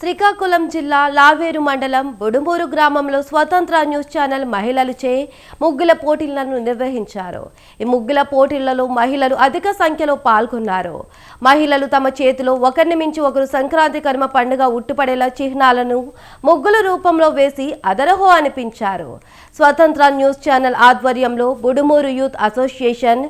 శ్రీకాకుళం జిల్లా లావేరు మండలం బుడుమూరు గ్రామంలో స్వతంత్ర న్యూస్ ఛానల్ మహిళలచే ముగ్గుల పోటీలను నిర్వహించారు. ఈ ముగ్గుల పోటీలలో మహిళలు అధిక సంఖ్యలో పాల్గొన్నారు. మహిళలు తమ చేతిలో ఒకరిని మించి ఒకరు సంక్రాంతి కర్మ పండుగ ఉట్టుపడేలా చిహ్నాలను ముగ్గుల రూపంలో వేసి అదరహో అనిపించారు. స్వతంత్ర న్యూస్ ఛానల్ ఆధ్వర్యంలో బుడుమూరు యూత్ అసోసియేషన్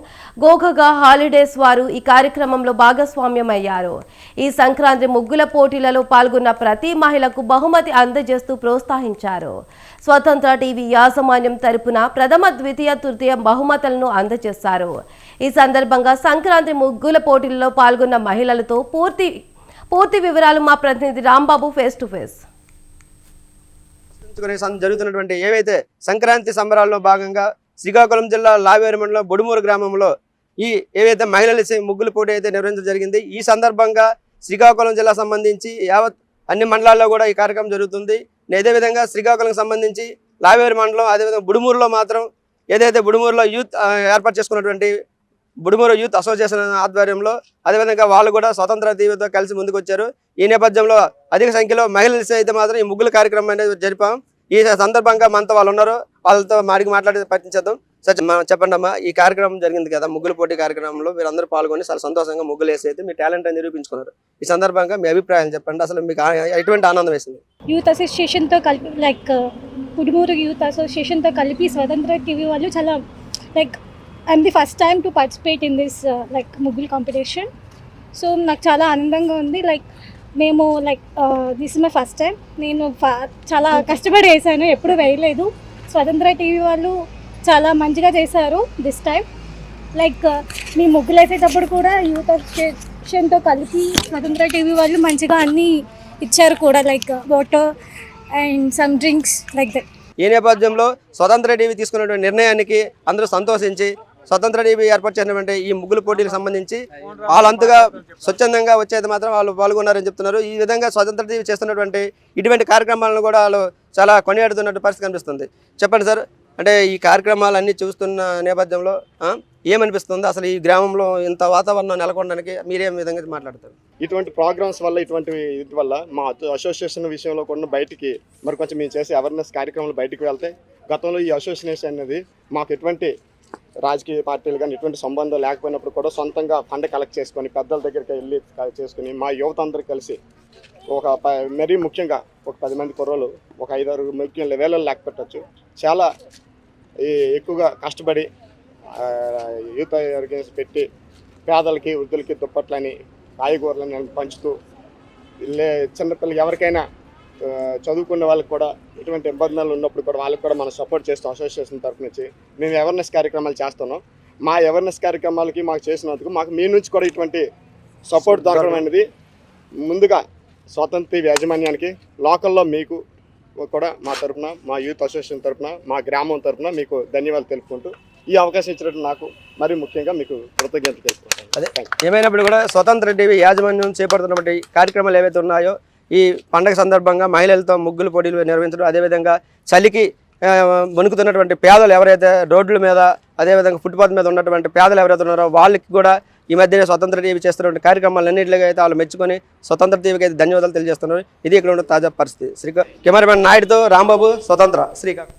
గోగగా హాలిడేస్ వారు ఈ కార్యక్రమంలో భాగస్వామ్యమయ్యారు. ఈ సంక్రాంతి ముగ్గుల పోటీలలో పాల్గొన్న ప్రతి మహిళకు బహుమతి అందజేస్తూ ప్రోత్సహించారు. స్వతంత్ర టీవీ యాజమాన్యం తరపున ప్రథమ ద్వితీయ తృతీయ బహుమతులను అందజేశారు. ఈ సందర్భంగా సంక్రాంతి ముగ్గుల పోటీల్లో పాల్గొన్న మహిళలతో పూర్తి పూర్తి వివరాలు మా ప్రతినిధి రాంబాబు ఫేస్ టు ఫేస్ జరుగుతున్నటువంటి ఏవైతే సంక్రాంతి సంబరాల్లో భాగంగా శ్రీకాకుళం జిల్లా లావేరు మండలం బొడుమూరు గ్రామంలో ఈ ఏవైతే మహిళలు ముగ్గులు ముగ్గుల పోటీ అయితే నిర్వహించడం జరిగింది. ఈ సందర్భంగా శ్రీకాకుళం జిల్లా సంబంధించి యావత్ అన్ని మండలాల్లో కూడా ఈ కార్యక్రమం జరుగుతుంది. అదేవిధంగా శ్రీకాకుళం సంబంధించి లావేరు మండలం అదేవిధంగా బుడుమూరులో మాత్రం ఏదైతే బుడుమూరులో యూత్ ఏర్పాటు చేసుకున్నటువంటి బుడుమూరు యూత్ అసోసియేషన్ ఆధ్వర్యంలో అదేవిధంగా వాళ్ళు కూడా స్వతంత్ర టీవీతో కలిసి ముందుకు వచ్చారు ఈ నేపథ్యంలో అధిక సంఖ్యలో మహిళలు అయితే మాత్రం ఈ ముగ్గుల కార్యక్రమం అనేది జరిపాం. ఈ సందర్భంగా మనతో వాళ్ళు ఉన్నారు. వాళ్ళతో మాడికి మాట్లాడి ప్రయత్నించేద్దాం సార్ చెప్ప- చెప్పండి అమ్మా ఈ కార్యక్రమం జరిగింది కదా ముగ్గుల పోటీ కార్యక్రమంలో మీరు అందరూ పాల్గొని చాలా సంతోషంగా ముగ్గులు వేసి అయితే మీ టాలెంట్ అని నిరూపించుకున్నారు. ఈ సందర్భంగా మీ అభిప్రాయం చెప్పండి అసలు మీకు ఎటువంటి ఆనందం వేసింది? యూత్ అసోసియేషన్తో కలిపి లైక్ పుడుమూరు యూత్ అసోసియేషన్తో కలిపి స్వతంత్ర టీవీ వాళ్ళు చాలా like I'm the first time to participate in this like ముగ్గుల్ competition so నాకు చాలా ఆనందంగా ఉంది లైక్ మేము like this my first time నేను చాలా కష్టపడి వేసాను ఎప్పుడు వేయలేదు. స్వతంత్ర టీవీ వాళ్ళు చాలా మంచిగా చేశారు దిస్ టైం లైక్ మీ ముగ్గులు వేసేటప్పుడు కూడా యూత్ అసోసియేషన్తో కలిపి స్వతంత్ర టీవీ వాళ్ళు మంచిగా అన్నీ ఇచ్చారు కూడా like water and some drinks like that ఈ నేపథ్యంలో స్వతంత్ర టీవీ తీసుకున్నటువంటి నిర్ణయానికి అందరూ సంతోషించి స్వతంత్ర టీవీ ఏర్పాటు చేసినటువంటి ఈ ముగ్గులు పోటీలకు సంబంధించి వాళ్ళంతగా స్వచ్ఛందంగా వచ్చేది మాత్రం వాళ్ళు పాల్గొన్నారని చెప్తున్నారు. ఈ విధంగా స్వతంత్ర టీవీ చేస్తున్నటువంటి ఇటువంటి కార్యక్రమాలను కూడా వాళ్ళు చాలా కొనియాడుతున్నట్టు పరిస్థితి కనిపిస్తుంది. చెప్పండి సార్ అంటే ఈ కార్యక్రమాలన్నీ చూస్తున్న నేపథ్యంలో ఏమనిపిస్తుంది? అసలు ఈ గ్రామంలో ఇంత వాతావరణం నెలకొనడానికి మీరేం విధంగా మాట్లాడతారు? ఇటువంటి ప్రోగ్రామ్స్ వల్ల ఇటువంటి ఇది వల్ల మా అసోసియేషన్ విషయంలో కూడా బయటికి మరి కొంచెం మేము చేసే అవేర్నెస్ కార్యక్రమాలు బయటికి వెళ్తే గతంలో ఈ అసోసియేషన్ అనేది మాకు ఎటువంటి రాజకీయ పార్టీలు కానీ ఎటువంటి సంబంధం లేకపోయినప్పుడు కూడా సొంతంగా ఫండ్ కలెక్ట్ చేసుకొని పెద్దల దగ్గరికి వెళ్ళి చేసుకుని మా యువత అందరూ కలిసి ఒక ప- మరీ ముఖ్యంగా ఒక పది మంది కుర్రలు ఒక ఐదారు ముఖ్యం వేలలో లేక చాలా ఎక్కువగా కష్టపడి యూత్ ఆర్గనైజ్ పెట్టి పేదలకి వృద్ధులకి దుప్పట్లని కాయగూరలను పంచుతూ లే చిన్నపిల్లలు ఎవరికైనా చదువుకున్న వాళ్ళకి కూడా ఎటువంటి ఇబ్బందులు ఉన్నప్పుడు కూడా వాళ్ళకి కూడా మనం సపోర్ట్ చేస్తాం అసోసియేషన్ తరఫు నుంచి మేము అవేర్నెస్ కార్యక్రమాలు చేస్తున్నాం. మా అవేర్నెస్ కార్యక్రమాలకి మాకు చేసినందుకు మాకు మీ నుంచి కూడా ఇటువంటి సపోర్ట్ దొరకడం అనేది ముందుగా స్వాతంత్ర యాజమాన్యానికి లోకల్లో మీకు కూడా మా తరపున మా యూత్ అసోసియేషన్ తరపున మా గ్రామం తరపున మీకు ధన్యవాదాలు తెలుపుకుంటూ ఈ అవకాశం ఇచ్చినట్టు నాకు మరి ముఖ్యంగా మీకు కృతజ్ఞతలు తెలుపుకుంటాను అదే. ఏమైనప్పుడు కూడా స్వతంత్ర టీవీ యాజమాన్యం చేపడుతున్నటువంటి కార్యక్రమాలు ఏవైతే ఉన్నాయో ఈ పండగ సందర్భంగా మహిళలతో ముగ్గులు పోటీలు నిర్వహించడం అదేవిధంగా చలికి వణుకుతున్నటువంటి పేదలు ఎవరైతే రోడ్ల మీద అదేవిధంగా ఫుట్పాత్ మీద ఉన్నటువంటి పేదలు ఎవరైతే ఉన్నారో వాళ్ళకి కూడా ఈ మధ్యనే స్వతంత్ర టీవీ చేస్తున్నటువంటి కార్యక్రమాలన్నింటిలో అయితే వాళ్ళు మెచ్చుకొని స్వతంత్ర టీవీకి అయితే ధన్యవాదాలు తెలియజేస్తున్నారు. ఇది ఇక్కడ ఉన్న తాజా పరిస్థితి. శ్రీకా కెమెరామెన్ నాయుడుతో రాంబాబు స్వతంత్ర. శ్రీకాకుళం.